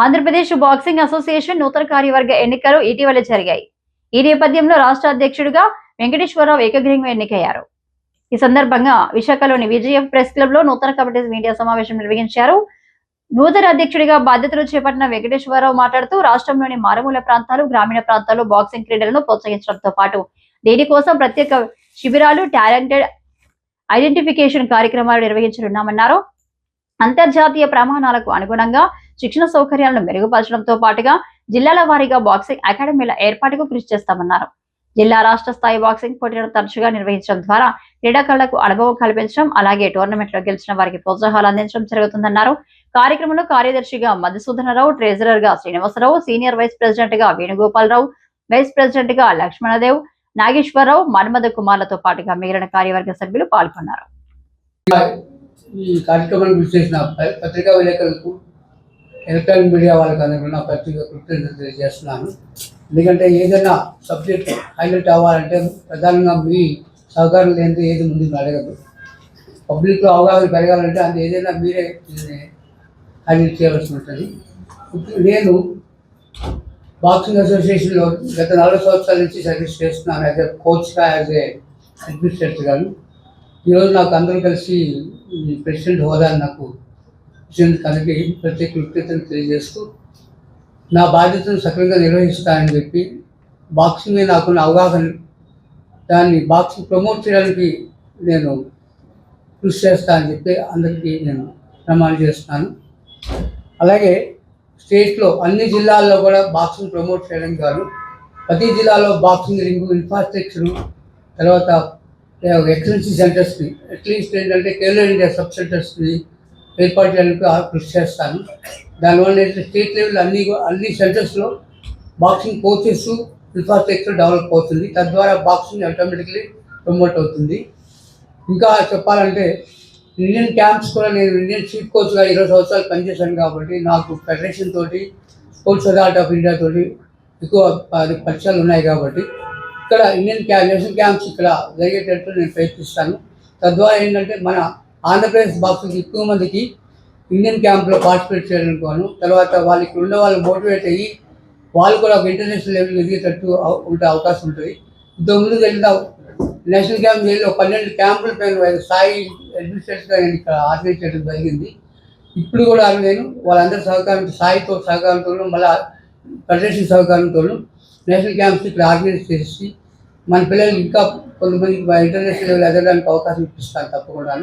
Andhra Pradesh boxing association నూతన కార్యవర్గ ఎన్నికలు ఇటీవల జరిగాయి. ఈ నేపథ్యంలో రాష్ట్ర అధ్యక్షుడిగా వెంకటేశ్వరరావు ఏకగ్రీవంగా ఎన్నికయ్యారు. ఈ సందర్భంగా విశాఖలోని విజయఫ్ ప్రెస్ క్లబ్లో నూతన కమిటీ మీడియా సమావేశం నిర్వహించారు. నూతన అధ్యక్షుడిగా బాధ్యతలు చేపట్టిన వెంకటేశ్వరరావు మాట్లాడుతూ రాష్ట్రంలోని మారుమూల ప్రాంతాలు గ్రామీణ ప్రాంతాల్లో బాక్సింగ్ క్రీడలను ప్రోత్సహించడంతో పాటు దీనికోసం ప్రత్యేక శిబిరాలు టాలెంటెడ్ ఐడెంటిఫికేషన్ కార్యక్రమాలు నిర్వహించనున్నామన్నారు. అంతర్జాతీయ ప్రమాణాలకు అనుగుణంగా శిక్షణ సౌకర్యాలను మెరుగుపరచడంతో పాటుగా జిల్లాల వారీగా బాక్సింగ్ అకాడమీల ఏర్పాటుకు కృషి చేస్తామన్నారు. జిల్లా రాష్ట్ర స్థాయి బాక్సింగ్ పోటీలను తరచుగా నిర్వహించడం ద్వారా క్రీడాకారులకు అనుభవం కల్పించడం అలాగే టోర్నమెంట్లో గెలిచిన వారికి ప్రోత్సాహాలు అందించడం జరుగుతుందన్నారు. కార్యక్రమంలో కార్యదర్శిగా మధుసూదనరావు ట్రెజరర్గా శ్రీనివాసరావు సీనియర్ వైస్ ప్రెసిడెంట్గా వేణుగోపాలరావు వైస్ ప్రెసిడెంట్గా లక్ష్మణదేవ్ నాగేశ్వరరావు మన్మద కుమార్లతో పాటుగా మిగిలిన కార్యవర్గ సభ్యులు పాల్గొన్నారు. ఈ కార్యక్రమాన్ని పత్రికా విలేకరులకు ఎలక్ట్రానిక్ మీడియా వాళ్ళకి అందరూ నా ప్రత్యేక కృతజ్ఞత తెలియజేస్తున్నాను. ఎందుకంటే ఏదైనా సబ్జెక్ట్ హైలైట్ అవ్వాలంటే ప్రధానంగా మీ సహకారం లేనిదే ఏది ముందుకు అడగదు పబ్లిక్లో అవగాహన పెరగాలంటే అది ఏదైనా మీరే హైలైట్ చేయవలసి ఉంటుంది. నేను బాక్సింగ్ అసోసియేషన్లో గత నాలుగు సంవత్సరాల నుంచి సర్వీస్ చేస్తున్నాను యాజ్ ఎ కోచ్గా యాజ్ ఏ అడ్మినిస్ట్రేటర్ గాను. ఈరోజు నాకు అందరూ కలిసి ప్రెసిడెంట్ హోదా నాకు ఇచ్చినందుకు అందరికీ ప్రత్యేక తెలియజేస్తూ నా బాధ్యతను సక్రమంగా నిర్వహిస్తానని చెప్పి బాక్సింగ్ మీద నాకున్న అవగాహన దాన్ని బాక్సింగ్ ప్రమోట్ చేయడానికి నేను కృషి చేస్తానని చెప్పి అందరికీ నేను ప్రమాణం చేస్తున్నాను. అలాగే స్టేట్లో అన్ని జిల్లాల్లో కూడా బాక్సింగ్ ప్రమోట్ చేయడం కాదు. ప్రతి జిల్లాలో బాక్సింగ్ రింగు ఇన్ఫ్రాస్ట్రక్చరు తర్వాత ఎక్సలెన్సీ సెంటర్స్ని అట్లీస్ట్ ఏంటంటే కేరళ ఇండియా సబ్ సెంటర్స్ని ఏర్పాటు చేయడానికి కృషి చేస్తాను. దానివల్ల ఏంటంటే స్టేట్ లెవెల్ అన్ని అన్ని సెంటర్స్లో బాక్సింగ్ కోచెస్ ఇన్ఫ్రాస్ట్రక్చర్ డెవలప్ అవుతుంది. తద్వారా బాక్సింగ్ ఆటోమేటిక్లీ ప్రమోట్ అవుతుంది. ఇంకా చెప్పాలంటే ఇండియన్ క్యాంప్స్ కూడా నేను ఇండియన్ చీఫ్ కోచ్గా ఇరవై సంవత్సరాలు పనిచేశాను కాబట్టి నాకు ఫెడరేషన్ తోటి స్పోర్ట్స్ అథారిటీ ఆఫ్ ఇండియా తోటి ఎక్కువ ప- పరిచయాలు ఉన్నాయి కాబట్టి ఇక్కడ ఇండియన్ క్యా నేషనల్ క్యాంప్స్ ఇక్కడ జరిగేటట్టు నేను ప్రయత్నిస్తాను. తద్వారా ఏంటంటే మన ఆంధ్రప్రదేశ్ బాక్సర్స్ ఎక్కువ మందికి ఇండియన్ క్యాంప్లో పార్టిసిపేట్ చేయాలనుకోను తర్వాత తర్వాత ఇక్కడ ఉన్న వాళ్ళు మోటివేట్ అయ్యి వాళ్ళు కూడా ఒక ఇంటర్నేషనల్ లెవెల్ ఎదిగేటట్టు ఉండే అవకాశం ఉంటుంది. ఇంతకు ముందు వెళ్ళిన నేషనల్ క్యాంప్ వెళ్ళి ఒక పన్నెండు క్యాంపుల పైన స్థాయి అడ్మినిస్ట్రేటర్గా నేను ఇక్కడ ఆర్గనైజ్ చేయడం జరిగింది. ఇప్పుడు కూడా నేను వాళ్ళందరి సహకారంతో సాయితో సహకారంతో మళ్ళీ ఫెడరేషన్ సహకారంతో నేషనల్ క్యాంప్స్ ఇక్కడ ఆర్గనైజ్ చేసి మన పిల్లలు ఇంకా కొంతమంది ఇంటర్నేషనల్ లెవెల్ ఎదగడానికి అవకాశం ఇప్పిస్తాను తప్పకుండా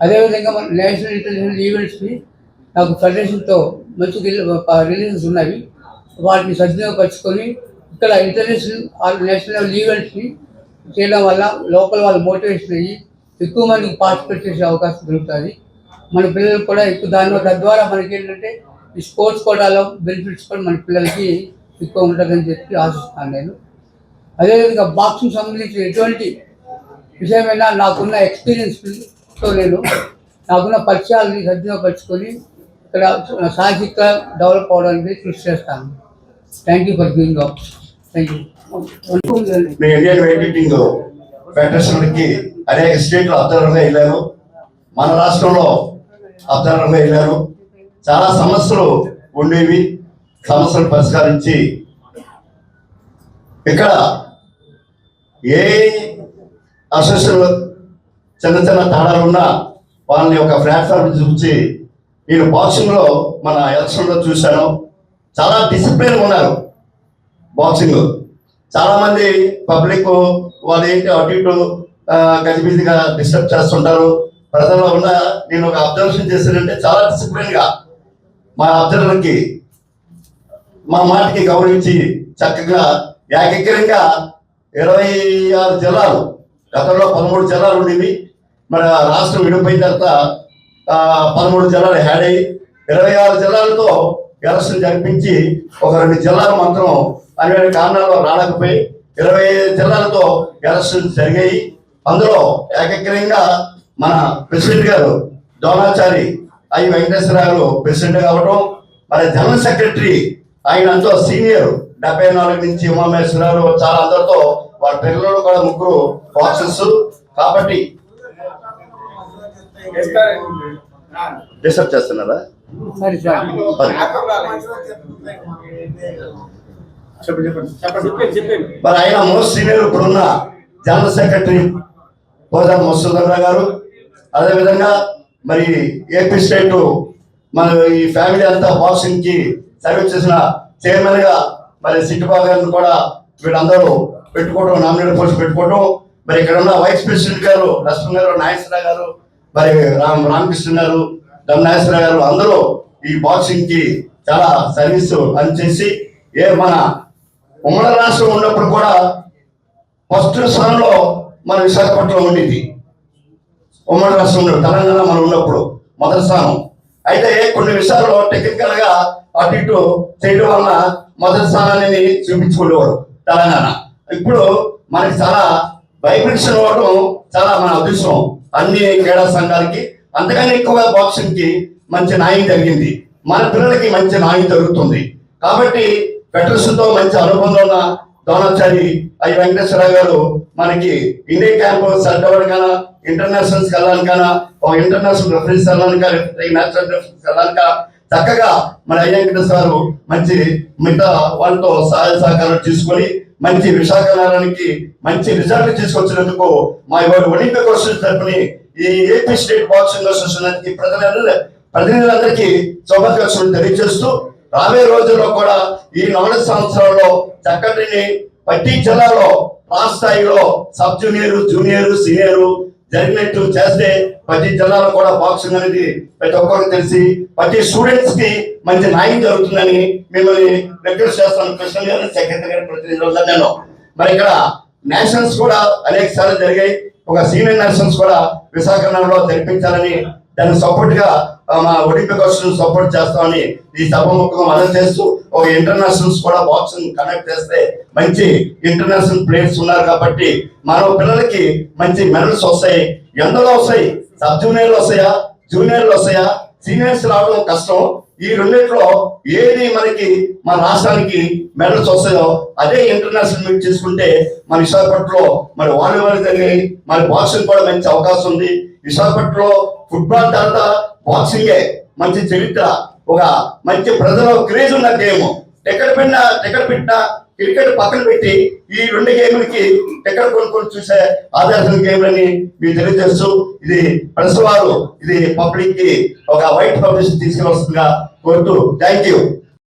అదేవిధంగా మన నేషనల్ ఇంటర్నేషనల్ ఈవెంట్స్ని నాకు ఫెడరేషన్తో మంచి రిలేషన్స్ ఉన్నవి. వాటిని సద్వినియోగపరుచుకొని ఇక్కడ ఇంటర్నేషనల్ ఆర్ నేషనల్ లెవెల్ ఈవెంట్స్ని చేయడం వల్ల లోకల్ వాళ్ళు మోటివేషన్ అయ్యి ఎక్కువ మందికి పార్టిసిపేట్ చేసే అవకాశం దొరుకుతుంది. మన పిల్లలకు కూడా ఎక్కువ దాని తద్వారా మనకి ఏంటంటే ఈ స్పోర్ట్స్ కోటాలో బెనిఫిట్స్ కూడా మన పిల్లలకి ఎక్కువ ఉంటుందని చెప్పి ఆశిస్తాను నేను. అదేవిధంగా బాక్సింగ్ సంబంధించిన ఎటువంటి విషయమైనా నాకున్న ఎక్స్పీరియన్స్ నేను నాకున్న పరిచయాలని సద్వినియోగపరుచుకొని ఇక్కడ సాహిత్య డెవలప్ అవడానికి కృషి చేస్తాను. Thank you for giving up thank you me Indian weight అనేక స్టేట్లు అబ్జర్వర్గా వెళ్ళాను. మన రాష్ట్రంలో అబ్జర్వర్గా వెళ్ళాను. చాలా సమస్యలు ఉండేవి. సమస్యలు పరిష్కరించి ఇక్కడ ఏ అసోసియేషన్ చిన్న చిన్న తాడాలున్నా వాళ్ళని ఒక ప్లాట్ఫామ్ చూపించి నేను బాక్సింగ్లో మన ఎలక్షన్లో చూశాను. చాలా డిసిప్లిన్ ఉన్నారు బాక్సింగ్ చాలామంది పబ్లిక్ వాళ్ళు ఏంటి అటు ఇటు గజిబిజిగా డిస్టర్బ్ చేస్తుంటారు. ప్రజల్లో ఉన్న నేను ఒక అబ్జర్వేషన్ చేశానంటే చాలా డిసిప్లిన్గా మా అబ్జర్వర్కి మా మాటకి గౌరవించి చక్కగా ఏకగ్రంగా ఇరవై ఆరు జిల్లాలు గతంలో పదమూడు జిల్లాలు ఉండేవి. మన రాష్ట్రం విడిపోయిన తర్వాత పదమూడు జిల్లాలు హ్యాడ్ అయ్యి ఇరవై ఆరు జిల్లాలతో ఎలక్షన్ జరిపించి ఒక రెండు జిల్లాలు మాత్రం అనేక కారణాలు రాలేకపోయి ఇరవై జిల్లాలతో ఎలక్షన్ జరిగాయి. అందులో ఏకగ్రంగా మన ప్రెసిడెంట్ గారు ద్రోణాచారి ఐ వెంకటేశ్వర గారు ప్రెసిడెంట్ కావడం మరి జనరల్ సెక్రటరీ ఆయన ఎంతో సీనియర్ డెబ్బై నాలుగు నుంచి ఉమామేశ్వరరావు చాలా అందరితో వాళ్ళ పిల్లలు కూడా ముగ్గురు బాక్సెస్ కాబట్టి డిస్టర్బ్ చేస్తున్నారా? సరే సార్. మరి ఆయన మోస్ట్ సీనియర్ ఇప్పుడున్న జనరల్ సెక్రటరీ పోదా మసూదర్రా గారు. అదేవిధంగా మరి ఏపీ స్టేట్ మన ఈ ఫ్యామిలీ అంతా బాక్సింగ్కి సర్వీస్ చేసిన చైర్మన్గా మరి సిట్టుబాబు గారిని కూడా వీళ్ళందరూ పెట్టుకోవడం నామినేట్ పోస్ట్ పెట్టుకోవడం. మరి ఇక్కడ ఉన్న వైస్ ప్రెసిడెంట్ గారు లక్ష్మణ్ గారు నాగేశ్వర గారు మరి రామ్ రామకృష్ణ గారు దమ్ గారు అందరూ ఈ బాక్సింగ్కి చాలా సర్వీస్ పనిచేసి ఏ మన ఉమ్మడి రాష్ట్రం ఉన్నప్పుడు కూడా ఫస్ట్ స్థానంలో మన విశాఖపట్నం ఉండేది. ఉమ్మడి రాష్ట్రంలో తెలంగాణ మనం ఉన్నప్పుడు మొదటి స్థానం. అయితే కొన్ని విషయాల్లో టెక్నికల్గా అటు ఇటు చేయడం వలన మొదటి స్థానాన్ని చూపించుకునేవాడు తెలంగాణ. ఇప్పుడు మనకి చాలా వైబ్రేషన్ అవ్వడం చాలా మన అదృష్టం. అన్ని క్రీడా సంఘాలకి అంతకన్నా ఎక్కువ బాక్సింగ్కి మంచి న్యాయం జరిగింది. మన పిల్లలకి మంచి న్యాయం జరుగుతుంది. కాబట్టి ఫెడరేషన్తో మంచి అనుబంధం ఉన్న ద్రోణాచారి ఐ వెంకటేశ్వర గారు మనకి ఇండియా క్యాంప్ సెలెక్ట్ అవ్వడానికైనా ఇంటర్నేషనల్స్ వెళ్ళడానికైనా ఒక ఇంటర్నేషనల్ రెఫరెన్స్ వెళ్ళడానికా నేషనల్ రెఫరెన్స్ వెళ్ళడానికా చక్కగా మన ఐ వెంకటేశ్వర గారు మంచి మిగతా వాళ్ళతో సహాయ సహకారం తీసుకొని మంచి విశాఖ నగరానికి మంచి రిజల్ట్ తీసుకొచ్చినందుకు మా ఇవాళ ఒలింపిక్ అసోసియేషన్ తరపుని ఈ ఏపీ స్టేట్ బాక్సింగ్ అసోసియేషన్ ప్రజలందరూ ప్రతినిధులందరికీ శుభాకాంక్షలు తెలియజేస్తూ రాబోయే రోజుల్లో కూడా ఈ నాలుగు సంవత్సరాల్లో చక్కటిని ప్రతి జిల్లాలో రాష్ట్ర స్థాయిలో సబ్ జూనియర్ జూనియర్ సీనియర్ జరిగినట్టు చేస్తే ప్రతి జిల్లాలో కూడా బాక్సింగ్ అనేది ప్రతి ఒక్కరికి తెలిసి ప్రతి స్టూడెంట్స్కి మంచి న్యాయం జరుగుతుందని మిమ్మల్ని రిక్వెస్ట్ చేస్తాను. కృష్ణ గారు సెక్రటరీ గారి ప్రతినిధులు నేను మరి ఇక్కడ నేషనల్స్ కూడా అనేక సార్లు జరిగాయి. ఒక సీనియర్ నేషనల్స్ కూడా విశాఖపట్నంలో జరిపించాలని దాన్ని సపోర్ట్గా మా ఒలింపిక్ అసోసియేషన్ సపోర్ట్ చేస్తామని ఈ సభముఖంగా మనం చేస్తూ ఒక ఇంటర్నేషనల్స్ కూడా బాక్సింగ్ కనెక్ట్ చేస్తే మంచి ఇంటర్నేషనల్ ప్లేయర్స్ ఉన్నారు కాబట్టి మన పిల్లలకి మంచి మెడల్స్ వస్తాయి. ఎందులో వస్తాయి? సబ్ జూనియర్లు వస్తాయా? జూనియర్లు వస్తాయా? సీనియర్స్ రావడం కష్టం. ఈ రెండిట్లో ఏది మనకి మన రాష్ట్రానికి మెడల్స్ వస్తాయో అదే ఇంటర్నేషనల్ మీట్ చేసుకుంటే మన విశాఖపట్నంలో మరి వాలీబాల్ జరిగాయి మరి బాక్సింగ్ కూడా మంచి అవకాశం ఉంది. విశాఖపట్నంలో ఫుట్బాల్ తర్వాత బాక్సింగే మంచి చరిత్ర. ఒక మంచి ప్రజల క్రేజ్ ఉన్న గేమ్ టికెట్ పెట్టినా టికెట్ పెట్టినా క్రికెట్ పక్కన పెట్టి ఈ రెండు గేమ్లకి టికెట్ కొనుక్కొని చూసే ఆదర్శ గేమ్లని మీరు తెలియజేస్తూ ఇది ప్రెస్ వారు ఇది పబ్లిక్కి ఒక వైట్ పబ్లిసిటీ తీసుకుని వస్తుందిగా కోరుతూ థ్యాంక్ యూ